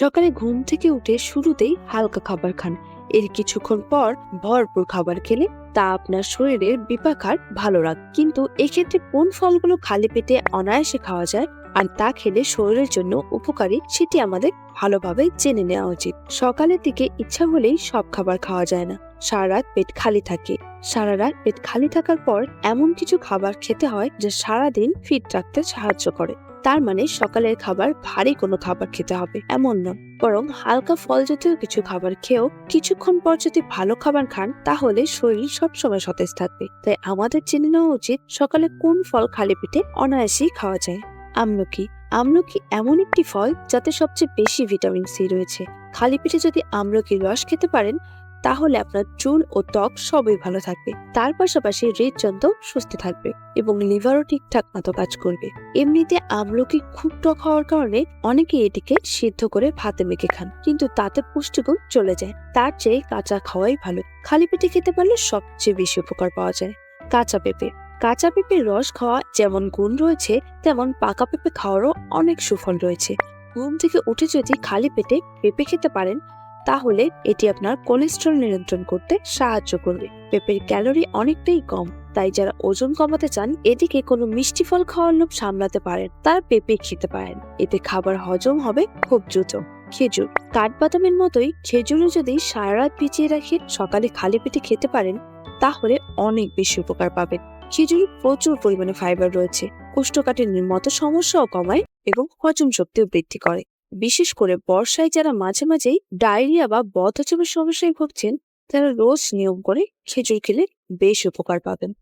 সকালে ঘুম থেকে উঠে শুরুতেই হালকা খাবার খান। এর কিছুক্ষণ পর ভরপুর খাবার খেলে তা আপনার শরীরের বিপাকার ভালো রাখ। কিন্তু এক্ষেত্রে কোন ফলগুলো খালি পেটে অনায়াসে খাওয়া যায় আর তা খেলে শরীরের জন্য উপকারী সেটি আমাদের ভালোভাবে জেনে নেওয়া উচিত। সকালের দিকে ইচ্ছা হলেই সব খাবার খাওয়া যায় না। সারা রাত পেট খালি থাকে। সারা রাত পেট খালি থাকার পর এমন কিছু খাবার খেতে হয় যা সারাদিন ফিট রাখতে সাহায্য করে। তার মানে সকালের খাবার ভারী কোনো খাবার খেতে হবে, এমন না। বরং হালকা ফল জাতীয় কিছু খাবার খেয়েও কিছুক্ষণ পর যদি ভালো খাবার খান, তাহলে শরীর সবসময় সতেজ থাকবে। তাই আমাদের জেনে নেওয়া উচিত সকালে কোন ফল খালি পেটে অনায়াসেই খাওয়া যায়। আমলকি। আমলকি এমন একটি ফল যাতে সবচেয়ে বেশি ভিটামিন সি রয়েছে। খালি পেটে যদি আমলকির রস খেতে পারেন তাহলে আপনার চুল ও ত্বক সবই ভালো থাকবে। তার পাশাপাশি হৃদযন্ত্র সুস্থ থাকবে এবং লিভারও ঠিকঠাক মতো কাজ করবে। এমনিতে আমলকি খুব টক হওয়ার কারণে অনেকে এটিকে সিদ্ধ করে ভাতে মেখে খান, কিন্তু তাতে পুষ্টিগুণ চলে যায়। তার চেয়ে কাঁচা খাওয়াই ভালো। খালি পেটে খেতে পারলে সবচেয়ে বেশি উপকার পাওয়া যায়। কাঁচা পেঁপে। কাঁচা পেঁপের রস খাওয়া যেমন গুণ রয়েছে, তেমন পাকা পেঁপে খাওয়ারও অনেক সুফল রয়েছে। ঘুম থেকে উঠে যদি খালি পেটে পেঁপে খেতে পারেন তাহলে এটি আপনার কোলেস্ট্রল নিয়ন্ত্রণ করতে সাহায্য করবে। পেঁপের ক্যালোরি অনেকটাই কম, তাই যারা ওজন কমাতে চান, এদিকে কোনো মিষ্টি ফল খাওয়ার লোভ সামলাতে পারেন, তারা পেঁপে খেতে পারেন। এতে খাবার হজম হবে খুব দ্রুত। খেজুর, কাঠবাদামের মতোই খেজুরও যদি সারা রাত ভিজিয়ে রাখে সকালে খালি পেটে খেতে পারেন, তাহলে অনেক বেশি উপকার পাবেন। খেজুরে প্রচুর পরিমাণে ফাইবার রয়েছে। কোষ্ঠকাঠিন্যের মতো সমস্যাও কমায় এবং হজম শক্তিও বৃদ্ধি করে। বিশেষ করে বর্ষায় যারা মাঝে মাঝেই ডায়রিয়া বা বদহজমের সমস্যায় ভুগছেন, তারা রোজ নিয়ম করে খেজুর খেলে বেশ উপকার পাবেন।